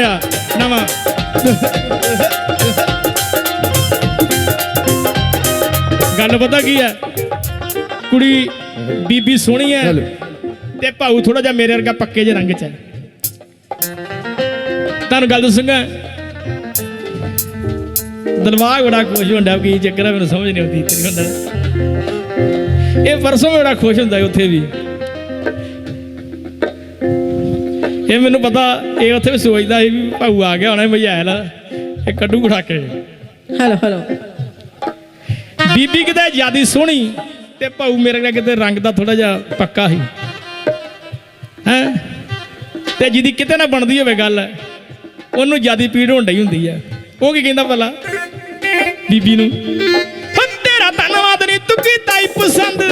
ਮੁੰਡਿਆ ਨਵਾਂ ਗੱਲ ਪਤਾ ਕੀ ਹੈ? ਕੁੜੀ ਬੀਬੀ ਸੋਹਣੀ ਹੈ ਤੇ ਭਾਊ ਥੋੜਾ ਜਿਹਾ ਮੇਰੇ ਵਰਗਾ ਪੱਕੇ ਜਿਹੇ ਰੰਗ 'ਚ ਹੈ। ਤੁਹਾਨੂੰ ਗੱਲ ਦੱਸਾਂਗਾ ਦਿਲਵਾਗ ਬੜਾ ਖੁਸ਼ ਹੁੰਦਾ ਕੀ ਚੱਕਰ ਹੈ ਮੈਨੂੰ ਸਮਝ ਨਹੀਂ ਆਉਂਦੀ ਤੇਰੀ ਹੁੰਦਾ। ਇਹ ਪਰਸੋਂ ਬੜਾ ਖੁਸ਼ ਹੁੰਦਾ ਉੱਥੇ ਵੀ। ਇਹ ਮੈਨੂੰ ਪਤਾ ਇਹ ਉੱਥੇ ਵੀ ਸੋਚਦਾ ਸੀ ਵੀ ਭਾਊ ਆ ਗਿਆ ਹੋਣਾ ਮਜ਼ਾਇਲ। ਇਹ ਕੱਢੂ ਖੜਾ ਕੇ। ਹੈਲੋ ਹੈਲੋ ਬੀਬੀ ਕਿਤੇ ਜਿਆਦੀ ਸੋਹਣੀ ਤੇ ਭਾਊ ਮੇਰੇ ਨਾਲ ਕਿਤੇ ਰੰਗ ਦਾ ਥੋੜਾ ਜਿਹਾ ਪੱਕਾ ਸੀ। ਹੈ? ਤੇ ਜਿਹਦੀ ਕਿਤੇ ਨਾ ਬਣਦੀ ਹੋਵੇ ਗੱਲ ਉਹਨੂੰ ਜਿਆਦੀ ਪੀੜ ਹੋਣ ਡਈ ਹੁੰਦੀ ਹੈ ਉਹ ਕੀ ਕਹਿੰਦਾ ਭਲਾ? ਬੀਬੀ ਨੂੰ ਤੇਰਾ ਧੰਨਵਾਦ ਨਹੀਂ ਤੂੰ ਕੀਤਾ ਹੀ ਪਸੰਦ।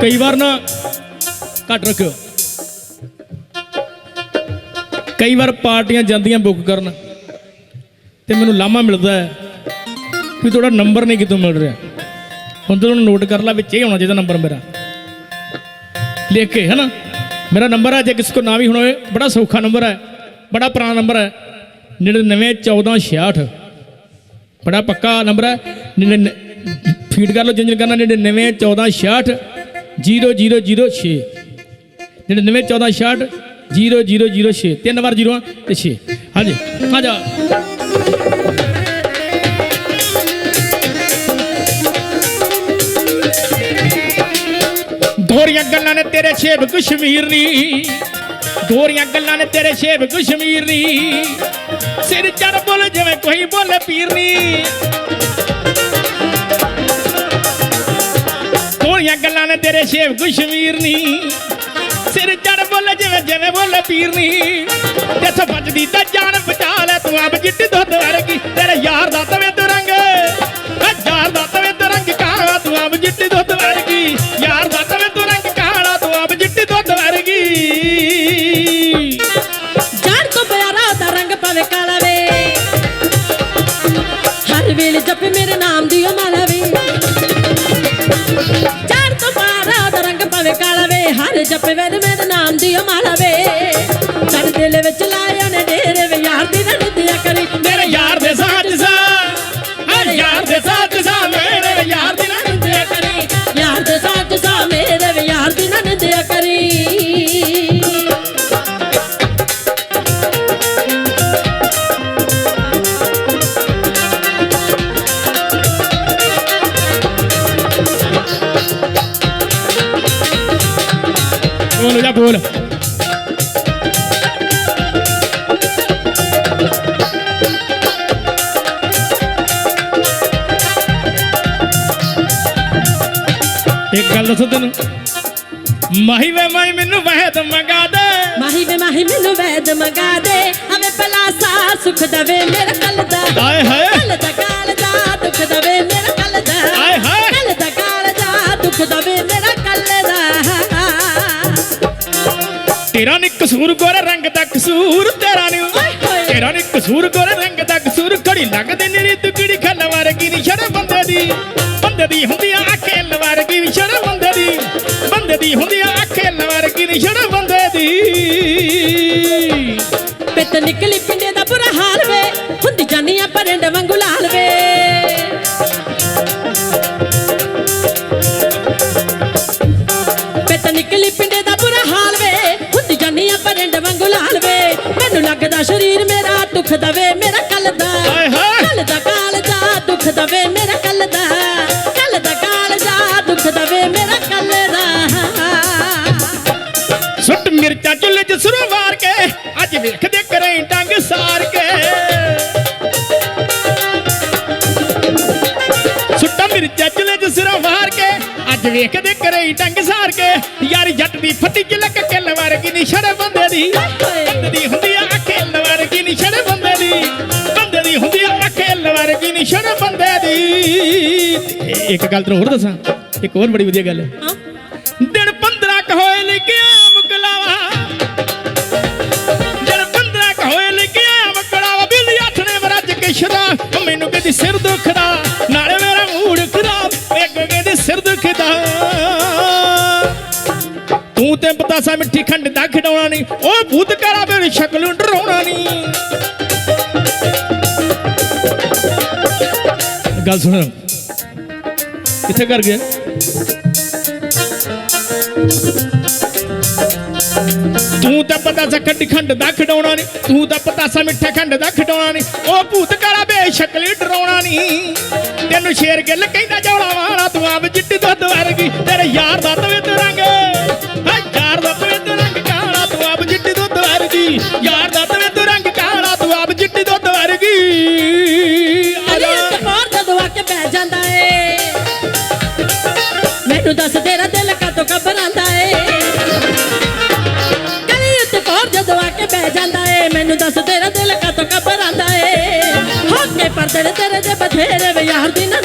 ਕਈ ਵਾਰ ਨਾ ਘੱਟ ਰੱਖਿਓ। ਕਈ ਵਾਰ ਪਾਰਟੀਆਂ ਜਾਂਦੀਆਂ ਬੁੱਕ ਕਰਨ ਤੇ ਮੈਨੂੰ ਲਾਮਾ ਮਿਲਦਾ ਹੈ ਵੀ ਤੁਹਾਡਾ ਨੰਬਰ ਨਹੀਂ ਕਿਤੋਂ ਮਿਲ ਰਿਹਾ। ਹੁਣ ਤੂੰ ਨੋਟ ਕਰ ਲਾ ਵਿੱਚ ਇਹ ਹੋਣਾ ਚਾਹੀਦਾ ਨੰਬਰ ਮੇਰਾ। ਲਿਖ ਕੇ, ਹੈਨਾ? ਮੇਰਾ ਨੰਬਰ ਹੈ, ਜੇ ਕਿਸੇ ਕੋ ਨਾ ਵੀ ਹੁਣ ਹੋਵੇ ਬੜਾ ਸੌਖਾ ਨੰਬਰ ਹੈ, ਬੜਾ ਪੁਰਾਣਾ ਨੰਬਰ ਹੈ। 991466 ਬੜਾ ਪੱਕਾ ਨੰਬਰ ਹੈ। 99 ਫੀਡ ਕਰ ਲਓ ਜਿੰਜ ਕਰਨਾ 991466 0006 991466 0006 ਤਿੰਨ ਵਾਰ 0 ਤੇ 6 ਹਾਂਜੀ ਆ ਜਾ ਦੋਰੀਆਂ ਗੱਲਾਂ ਨੇ ਤੇਰੇ ਛੇਬ ਕਸ਼ਮੀਰ ਨੀ ਦੋਰੀਆਂ ਗੱਲਾਂ ਨੇ ਤੇਰੇ ਛੇਬ ਕਸ਼ਮੀਰ ਨੀ ਸਿਰ ਚੜ ਬੋਲ ਜਿਵੇਂ ਕੋਈ ਬੋਲੇ ਪੀਰ ਨੀ ਦੋਰੀਆਂ ਗੱਲਾਂ ਨੇ ਤੇਰੇ ਛੇਬ ਕਸ਼ਮੀਰ ਨੀ। ਸਿਰ ਚੜ ਬੋਲ ਜਿਵੇਂ ਜਿਵੇਂ ਬੋਲੇ ਪੀਰ ਨੀ ਜਿੱਥੋਂ ਵੱਜਦੀ ਤਾਂ ਜਾਨ ਬਚਾ ਲੈ, ਤੂੰ ਆਪ ਜਿੱਟੀ ਦੁੱਧ ਵੇ ਹਰ ਜਪੇ ਬੋਲ ਜਾ ਬੋਲ ਇੱਕ ਗੱਲ ਦੱਸੋ ਤੈਨੂੰ। ਮਾਹੀ ਵੇ ਮਾਈ ਮੈਨੂੰ ਵਹਿਦ ਮੰਗਾ ਦੇ। ਮਾਹੀ ਵੇ ਮਾਹੀ ਮੈਨੂੰ ਵੈਦ ਮੰਗਾ ਦੇ। ਅਵੇ ਪਲਾਸਾ ਸੁਖ ਦਵੇ ਮੇਰਾ ਕੱਲ ਦਾ। ਹਾਏ। ਦਾ ਕਾਲ ਦਾ ਕਸੂਰ ਗੋਰੇ ਰੰਗ ਦਾ ਕਸੂਰ ਤੇਰਾ ਨੀ। ਤੇਰਾ ਨੀ ਕਸੂਰ ਗੋਰੇ ਰੰਗ ਦਾ ਕਸੂਰ। ਘੜੀ ਲੱਗਦੇ ਨੀ ਤੂੰ ਕਿਹੜੀ ਖੱਲ ਵਰਗੀ ਨੀ ਸ਼ਰਮ ਬੰਦੇ ਦੀ। ਬੰਦੇ ਦੀ ਹੁੰਦੀ ਲੱਗਦਾ ਸ਼ਰੀਰ ਮੇਰਾ ਦੁੱਖ ਦਵੇ ਮੇਰਾ ਕੱਲ ਦਾ। ਕੱਲ ਦਾ ਕਾਲ ਦਾ ਦੁੱਖ ਦਵੇ ਮੇਰਾ ਕੱਲ ਦਾ। ਕੱਲ ਦਾ ਕਾਲ ਦਾ ਦੁੱਖ ਦਵੇ ਮੇਰਾ ਕੱਲ ਦਾ। ਸੁੱਟ ਮਿਰਚਾ ਚੁੱਲ੍ਹੇ 'ਚ ਸਰੋਂ ਵਾਰ ਕੇ ਅੱਜ ਵੇਖਦੇ ਕਰੇ ਡੰਗ ਸਾਰ ਕੇ। ਸੁੱਟਾ ਮਿਰਚਾ ਚੁੱਲ੍ਹੇ 'ਚ ਸਰੋਂ ਵਾਰ ਕੇ ਅੱਜ ਵੇਖਦੇ ਕਰੇ ਡੰਗ ਸਾਰ ਕੇ। ਯਾਰ ਜੱਟ ਦੀ ਫੱਟੀ 'ਚ ਲੱਕ ਕਿੱਲ ਵਰਗੀ ਨਹੀਂ ਸ਼ਰਮ ਬੰਦੇ ਦੀ। ਬੰਦੇ ਦੀ ਛੜੇ ਬੰਦੇ ਦੀ। ਤੇ ਇੱਕ ਗੱਲ ਤੈਨੂੰ ਹੋਰ ਦੱਸਾਂ ਇੱਕ ਹੋਰ ਬੜੀ ਵਧੀਆ ਗੱਲ। ਹੈ। ਦਿਨ 15 ਕ ਹੋਏ ਲਿਖਿਆ ਮੁਕਲਾਵਾ। ਦਿਨ 15 ਕ ਹੋਏ ਲਿਖਿਆ ਮੁਕਲਾਵਾ। ਬਿੱਲੀ ਨੇ ਵਰਜ ਕੇ ਸ਼ਰਾ ਮੈਨੂੰ ਕਹਿੰਦੀ ਸਿਰ ਦੁਖਦਾ ਨਾਲੇ ਮੇਰਾ ਮੂਡ ਖਰਾਬ ਇੱਕ ਕਹਿੰਦੀ ਸਿਰ ਦੁਖਦਾ। ਤੂੰ ਤੇ ਪਤਾਸਾ ਮਿੱਠੀ ਖੰਡ ਦਾ ਖਿਡਾਉਣਾ ਨਹੀਂ ਉਹ ਭੂਤ ਕਰਾ ਮੇਰੀ ਸ਼ਕਲ ਨੂੰ ਡਰਾਉਣਾ ਨਹੀਂ ਗੱਲ ਸੁਣ। ਕਿੱਥੇ ਕਰ ਗਿਆ? ਤੂੰ ਤਾਂ ਪਤਾ ਸਾ ਖੰਡ ਦਾ ਖਡਾਉਣਾ ਨਹੀਂ ਤੂੰ ਤਾਂ ਪਤਾ ਸਾ ਮਿੱਠਾ ਖੰਡ ਦਾ ਖਡਾਉਣਾ ਨਹੀਂ ਉਹ ਭੂਤ ਕਾਲਾ ਬੇਸ਼ਕਲੀ ਡਰਾਉਣਾ ਨਹੀਂ ਤੈਨੂੰ ਸ਼ੇਰ ਗਿੱਲ ਕਹਿੰਦਾ, ਜੌਲਾ ਵਾਲਾ ਤੂੰ ਆਪ ਚਿੱਟੀ ਦੁੱਧ ਵਰਗੀ, ਤੇਰੇ ਯਾਰ ਦਾ ਤਵੇ ਤੇ ਰੰਗ ਮੈਨੂੰ ਦੱਸ, ਤੇਰਾ ਦਿਲ ਕਾਤੋਂ ਘਬਰਾਉਂਦਾ ਏ? ਗਲੀ ਉੱਤੇ ਕੋਰ ਜਦੋਂ ਆ ਕੇ ਬਹਿ ਜਾਂਦਾ ਏ, ਮੈਨੂੰ ਦੱਸ, ਤੇਰਾ ਦਿਲ ਕਾਤੋਂ ਘਬਰਾਉਂਦਾ ਏ? ਹੋਕੇ ਪਰਦੇ ਨੇ ਤੇਰੇ ਦੇ ਬਥੇਰੇ ਵੇ ਦੀ ਨਾ